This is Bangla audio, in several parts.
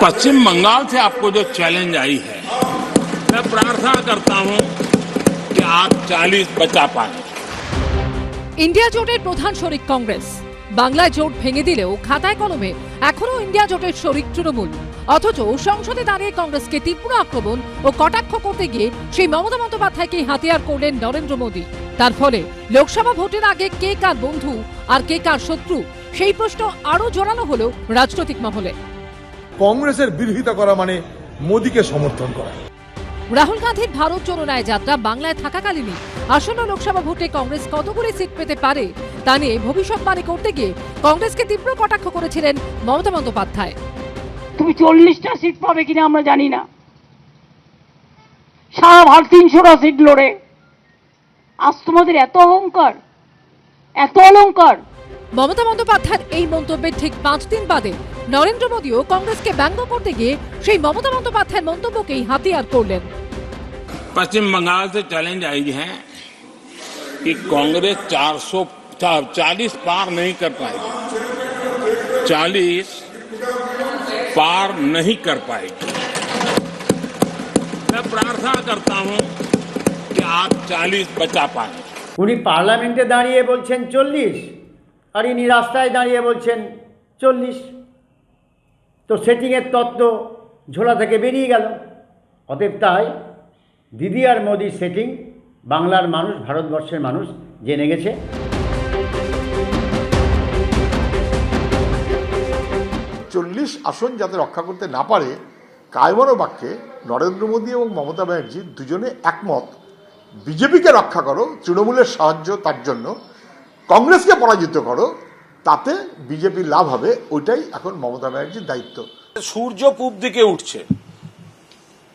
पश्चिम बंगाल से आपको जो चैलेंज आई है मैं प्रार्थना करता हूं कि आप 40 बचा पाए ইন্ডিয়া জোটের প্রধান শরিক কংগ্রেস বাংলায় জোট ভেঙে দিলেও খাতায় কলমে এখনো ইন্ডিয়া জোটের শরিক তৃণমূল অথচ সংসদে দাঁড়িয়ে কংগ্রেসকে তীব্র আক্রমণ ও কটাক্ষ করতে গিয়ে সেই মমতা বন্দ্যোপাধ্যায়কে হাতিয়ার করলেন নরেন্দ্র মোদী তার ফলে লোকসভা ভোটের আগে কে কার বন্ধু আর কে কার শত্রু সেই প্রশ্ন আরও জোরালো হলো রাজনৈতিক মহলে কংগ্রেসের বিরোধিতা করা মানে মোদীকে সমর্থন করা। রাহুল গান্ধীর ভারত ন্যায় যাত্রা বাংলায় থাকাকালীনই আসন্ন লোকসভা ভোটে কংগ্রেস কতগুলি সিট পেতে পারে তা নিয়ে ভবিষ্যৎবাণী করতে গিয়ে কংগ্রেসকে তীব্র কটাক্ষ করেছিলেন মমতা বন্দ্যোপাধ্যায়। তুমি চল্লিশটা সিট পাবে কিনা আমরা জানি না। সারা ভারত তিনশোটা সিট লড়ে। আজ তোমাদের এত অহংকার এত অলংকার। মমতা বন্দ্যোপাধ্যায়ের এই মন্তব্যের ঠিক পাঁচ দিন বাদে নরেন্দ্র মোদীও কংগ্রেসকে ব্যঙ্গ করতে গিয়ে সেই মমতা বন্দ্যোপাধ্যায়ের মন্তব্যকেই হাতিয়ার করলেন पश्चिम बंगाल से चैलेंज आई है कि कांग्रेस 400 40 पार नहीं कर पाएगी 40 पार नहीं कर पाएगी मैं प्रार्थना करता हूं कि आप 40 बचा पाए উনি পার্লামেন্টে দাঁড়িয়ে বলছেন চল্লিশ আর ইনি রাস্তায় দাঁড়িয়ে বলছেন, চল্লিশ। তো সেটিংয়ের তত্ত্ব ঝোলা থেকে বেরিয়ে গেল। অতএব তাই দিদি আর মোদির সেটিং বাংলার মানুষ, ভারতবর্ষের মানুষ জেনে গেছে। চল্লিশ আসন যাতে রক্ষা করতে না পারে কায়মনো বাক্যে নরেন্দ্র মোদী এবং মমতা ব্যানার্জি দুজনে একমত। বিজেপিকে রক্ষা করো, তৃণমূলের সাহায্য তার জন্য। কংগ্রেসকে পরাজিত করো, তাতে বিজেপির লাভ হবে, ওইটাই এখন মমতা ব্যানার্জির দায়িত্ব। সূর্য পূব দিকে উঠছে।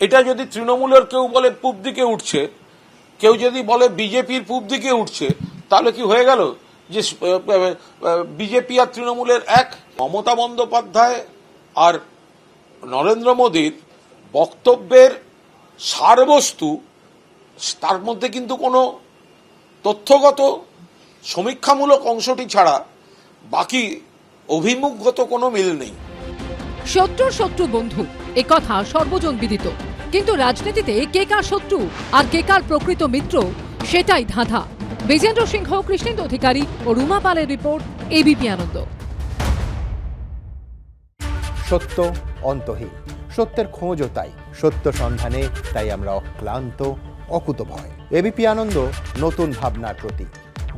এটা যদি তৃণমূলের কেউ বলে পূব দিকে উঠছে, কেউ যদি বলে বিজেপির পূব দিকে উঠছে, তাহলে কি হয়ে গেল যে বিজেপি আর তৃণমূলের এক? মমতা বন্দ্যোপাধ্যায় আর নরেন্দ্র মোদীর বক্তব্যের সারবস্তু, তার মধ্যে কিন্তু কোনো তথ্যগত সমীক্ষামূলক অংশটি ছাড়া বাকি অভিমুখগত কোনো মিল নেই। শত্রুর শত্রু বন্ধু এ কথা সর্বজন বিদিত। কিন্তু রাজনীতিতে কে কার শত্রু আর কে কার প্রকৃত মিত্র সেটাই ধাঁধা। বিজেন্দ্র সিংহ কৃষ্ণেন্দু অধিকারী ও রুমা পালের রিপোর্ট এবিপি আনন্দ। সত্য অন্তহীন। সত্যের খোঁজও তাই। সত্য সন্ধানে তাই আমরা অক্লান্ত অকুতভয়। এবিপি আনন্দ নতুন ভাবনার প্রতীক।